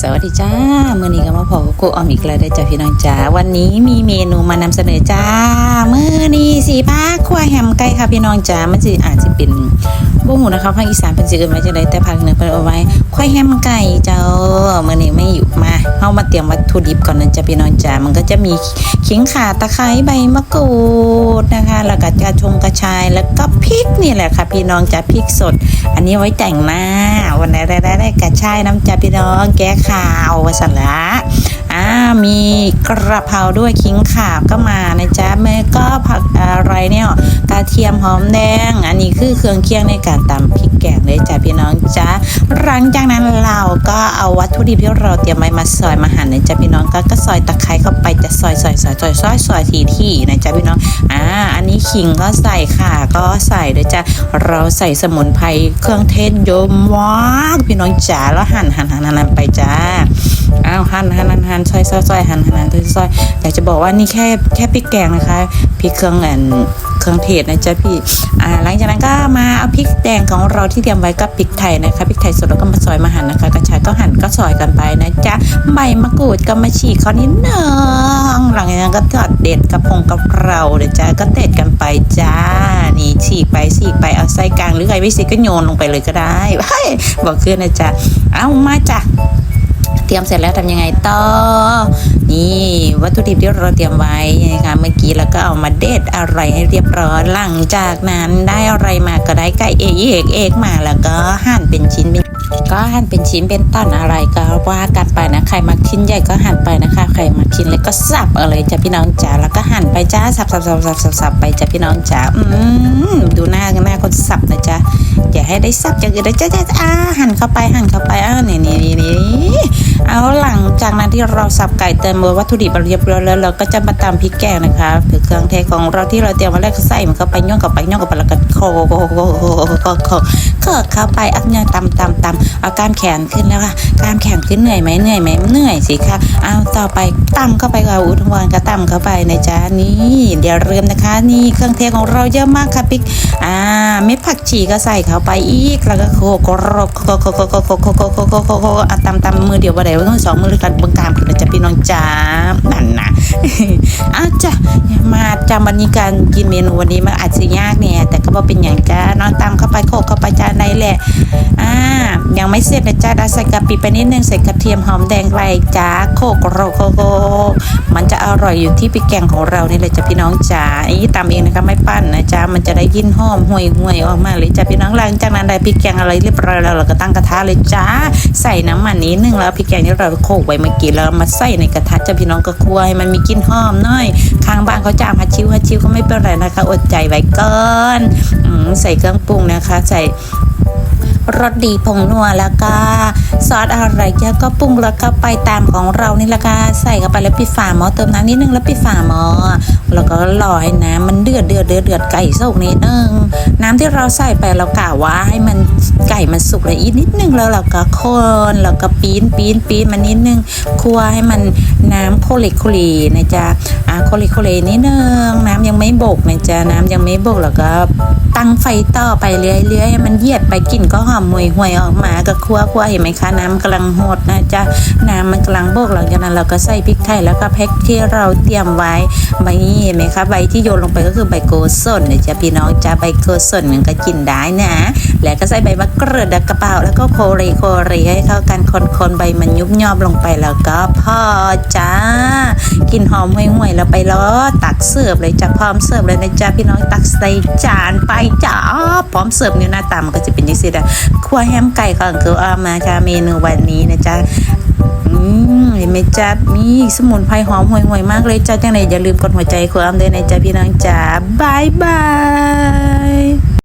สวัสดีจ้ามื่อนี้ก็มาพบกับกูออมอีกแล้วได้จ้าพี่น้องจ้าวันนี้มีเมนูมานำเสนอจ้ามื่อนี้สีผ้าคั่วแฮมไก่ค่ะพี่น้องจ้ามันจะอาจจะเป็นบุ้งหูนะคะภาคอีสานเป็นสิอื่นไว้จะได้แต่ภาคเหนือเป็นเอาไว้คั่วแฮมไก่เจ้ามื่อนี้ไม่อยู่มาเข้ามา เตรียมวัตถุดิบก่อนนะจ้าพี่น้องจ้ามันก็จะมีขิงข่าตะไคร้ใบมะกรูดนะคะแล้วก็กระชงกระชายแล้วก็พริกนี่แหละค่ะ พี่น้องจ้าพริกสด อันนี้ไว้แต่งหน้า วันไหนได้ได้ได้กระชายน้ำจ่าพี่น้องแก้ข่าววสันละอ่ามีกระเพราด้วยขิงข่าก็มานะจ๊ะแม่ก็ผักอะไรเนี่ยกระเทียมหอมแดง อันนี้คือเครื่องเคียงในการตำพริกแกงเลยจ้ะพี่ ลังจากนั้นเราก็เอาวัตถุดิบที่เราเตรียมไว้มาซอยมาหั่นนะจ๊ะพี่น้องก็ก็ซอยตะไคร้เข้าไปจะซอยซอยซอยซอยซอยซอยทีที่นะจ๊ะพี่น้องอ่าอันนี้ขิงก็ใส่ค่ะ ก็ใส่ด้วยจ้ะเราใส่สมุนไพรเครื่องเทศยอะมากพี่น้องจ๋าแล้วหั่นหั่นหั่นหั่นไปจ้าอ้าวหั่นหั่นหั่นหั่นซอยซอยซอยหั่นหั่นหั่นซอยซอยอยากจะบอกว่านี่แค่แค่พริกแกงนะคะพริกเครื่องอัน เครื่องเทศนะจ๊ะพี่อ่าหลังจากนั้นก็มาเอาพริกแดงของเราที่เตรียมไว้กับพริกไทยนะคะพริกไทยสดแล้วก็มาซอยมาหั่นนะคะกระชายก็หั่นก็ซอยกันไปนะจ๊ะใบมะกรูดก็มาฉีกเขานิดนึงหลังจากนั้นก็ทอดเด็ดกระพงกระเพราเดี๋ยวจ้าก็เด็ดกันไปจ้านี่ฉีกไปฉีกไปเอาไส้กลางหรือใครไม่ฉีกก็โยนลงไปเลยก็ได้เฮ้ยบอกขึ้นนะจ๊ะเอามาจ้ะ รียมเสร็จแล้วทำยังไงต่อ นี่วัตถุดิบที่เราเตรียมไว้นะคะเมื่อกี้แล้วก็เอามาเด็ดอะไรให้เรียบร้อยหลังจากนั้นได้อะไรมาก็ได้ไก่เอกเอกเอกมาแล้วก็หั่นเป็นชิ้นเป็นก็หั่นเป็นชิ้นเป็นต้นอะไรก็ว่ากันไปนะใครมักชิ้นใหญ่ก็หั่นไปนะคะใครมักชิ้นเล็กก็สับเอาเลยจ้ะพี่น้องจ๋าแล้วก็หั่นไปจ้าสับสับสับสับสับสับไปจ้ะพี่น้องจ๋าอืมดูหน้าหน้าคนสับนะจ๊ะ อย่าให้ได้สับอย่างอื่นนะจ๊ะจ๊ะอ่าหั่นเข้าไปหั่นเข้าไปอ่านี่นี่นี่นี่เอาหลังจากนั้นที่เราสับไก่เติมวัตถุดิบเรียบร้อยแล้วเราก็จะมาตำพริกแกงนะคะคือเครื่องเทศของเราที่เราเตรียมมาแรกก็ใส่มันเข้าไปย่องเข้าไปย่องเข้าไปแล้วก็โคโคโคโคโคโคเคิร์เข้าไปอักเนี่ยตำตำตำเอากล้ามแขนขึ้นแล้วค่ะกล้ามแขนขึ้นเหนื่อยไหมเหนื่อยไหมเหนื่อยสิคะเอาต่อไปตำเข้าไปค่ะอุทวานก็ตำเข้าไปนะจ๊ะนี่เดี๋ยวเริ่มนะคะ นี่เครื่องเทศของเราเยอะมากค่ะพริกอ่าเม็ดผักชีก็ใส่เข้าไปอีกแล้วก็โคโคโรโคโคโคโคโคโคโคโคโคโคโคอะตำตำมือเดียวว่าไหนว่าต้องสองมือกันบังกามคือจะพี่น้องจ้านั่นนะอ้าจ้ะมาจำวันนี้การกินเมนูวันนี้มันอาจจะยากเนี่ยแต่ก็บ่เป็นอย่างจ้าน้อนตามเข้าไปโขกเข้าไปจ้าในแหละอ่ายังไม่เสร็จนะจ้าดาใส่กะปิไปนิดนึงใส่กระเทียมหอมแดงไรจ้าโขกโรโคโกมันจะอร่อยอยู่ที่พริกแกงของเรานี่แหละจ้ะพี่น้องจ้าอี้ตำเองนะคะไม่ปั้นนะจ้ามันจะได้ยินหอมห่วยห่วยออกมาเลยจ้าพี่น้องหลังจากนั้นได้พริกแกงอะไรเรียบร้อยแล้วเราก็ตั้งกระทะเลยจ้า ใส่น้ำมันนิดนึงแล้วพริกแกงที่เราโขกไว้เมื่อกี้แล้วมาใส่ในกระทะจะพี่น้องก็คั่วให้มันมีกลิ่นหอมหน่อยข้างบ้านเขาจามฮัชิวฮัชิวก็ไม่เป็นไรนะคะ อดใจไว้ก่อนใส่เครื่องปรุงนะคะ ใส่ รสดีผงนัวแล้วก็ซอสอะไรเยอะก็ปรุงแล้วก็ไปตามของเรานี่ละค่ะใส่เข้าไปแล้วปิดฝาหม้อเติมน้ำนิดนึงแล้วปิดฝาหม้อแล้วก็รอให้น้ำมันเดือดเดือดเดือดเดือดไก่สุกนิดนึงน้ำที่เราใส่ไปเรากะว่าให้มันไก่มันสุกเลยอีกนิดนึงแล้วเราก็คนแล้วก็ปีนปีนปีนมันนิดนึงคั่วให้มันน้ำโคเลกโคลีนะจ๊ะอ่าโคเลกโคเลนิดนึงน้ำยังไม่บกนะจ๊ะน้ำยังไม่บกแล้วก็ ตั้งไฟต่อไปเรื่อยๆมันเหยียดไปกลิ่นก็หอมหวยหวยออกมาก็คั่วคั่วเห็นไหมคะน้ำกำลังหดนะจ๊ะน้ำมันกำลังโบกหลังจากนั้นเราก็ใส่พริกไทยแล้วก็แพ็คที่เราเตรียมไว้ใบนี้เห็นไหมคะใบที่โยนลงไปก็คือใบโกสนนะจ๊ะพี่น้องจ๊ะใบโกสนมันก็กินได้นะ แล้วก็ใส่ใบมะกรูดกระเป๋าแล้วก็โคเรโคเรให้เข้ากันคนๆใบมันยุบยอบลงไปแล้วก็พอจ้ากินหอมห่วยๆแล้วไปล้อตักเสิร์ฟเลยจ้ะพร้อมเสิร์ฟเลยนะจ๊ะพี่น้องตักใส่จานไปจ้าพร้อมเสิร์ฟเนี่หน้าตามันก็จะเป็นยังไงอะคั่วแฮมไก่ของคืออามาค่ะเมนูวันนี้นะจ๊ะอืมเห็นไหมจ๊ะมีสมุนไพรหอมห่วยๆมากเลยจ้าจังไหนอย่าลืมกดหัวใจความด้วยนะจ๊ะพี่น้องจ๋าบายบาย